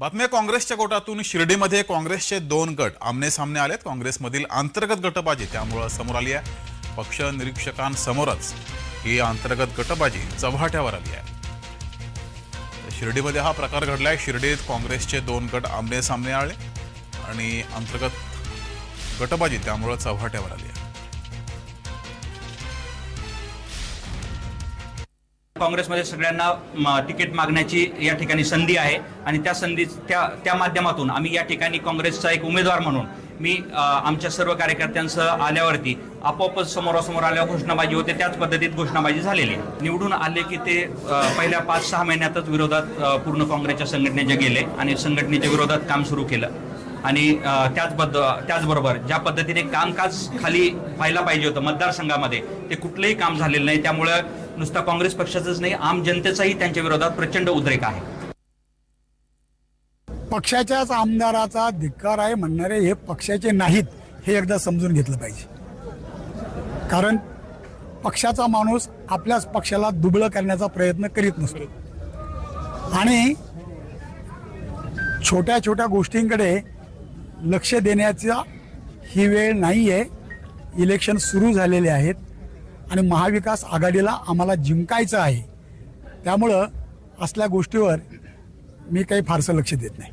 बातम्या काँग्रेसच्या गोटातून शिर्डीमध्ये काँग्रेसचे दोन गट आमने सामने आलेत. काँग्रेसमधील अंतर्गत गटबाजी त्यामुळं समोर आली आहे. पक्ष निरीक्षकांसमोरच ही अंतर्गत गटबाजी चव्हाट्यावर आली आहे. शिर्डीमध्ये हा प्रकार घडलाय. शिर्डीत काँग्रेसचे दोन गट आमने सामने आले आणि अंतर्गत गटबाजी त्यामुळं चव्हाट्यावर आली काँग्रेसमध्ये सगळ्यांना म, तिकीट मागण्याची या ठिकाणी संधी आहे. आणि त्या संधी त्या त्या माध्यमातून आम्ही या ठिकाणी काँग्रेसचा एक उमेदवार म्हणून मी आमच्या सर्व कार्यकर्त्यांसह आल्यावरती आपोआपच समोरासमोर आल्यावर घोषणाबाजी होते. त्याच पद्धतीत घोषणाबाजी झालेली निवडून आले की ते पहिल्या पाच सहा महिन्यातच विरोधात पूर्ण काँग्रेसच्या संघटनेचे गेले आणि संघटनेच्या विरोधात काम सुरू केलं. आणि अ, त्याचबद्द त्याचबरोबर ज्या पद्धतीने कामकाज खाली व्हायला पाहिजे होतं मतदारसंघामध्ये ते कुठलंही काम झालेलं नाही. त्यामुळं नुसता काँग्रेस पक्षाचाच नाही आम जनतेचाही त्यांच्या विरोधात प्रचंड उद्रेक आहे. पक्षाच्याच आमदाराचा धिक्कार आहे म्हणणारे हे पक्षाचे नाहीत हे एकदा समजून घेतलं पाहिजे. कारण पक्षाचा माणूस आपल्याच पक्षाला दुबळं करण्याचा प्रयत्न करीत नसतो. आणि छोट्या छोट्या गोष्टींकडे लक्ष देण्याचा ही वेळ नाही आहे इलेक्शन सुरू झालेले आहेत. आणि महाविकास आघाडीला आम्हाला जिंकायचं आहे. त्यामुळं असल्या गोष्टीवर मी काही फारसं लक्ष देत नाही.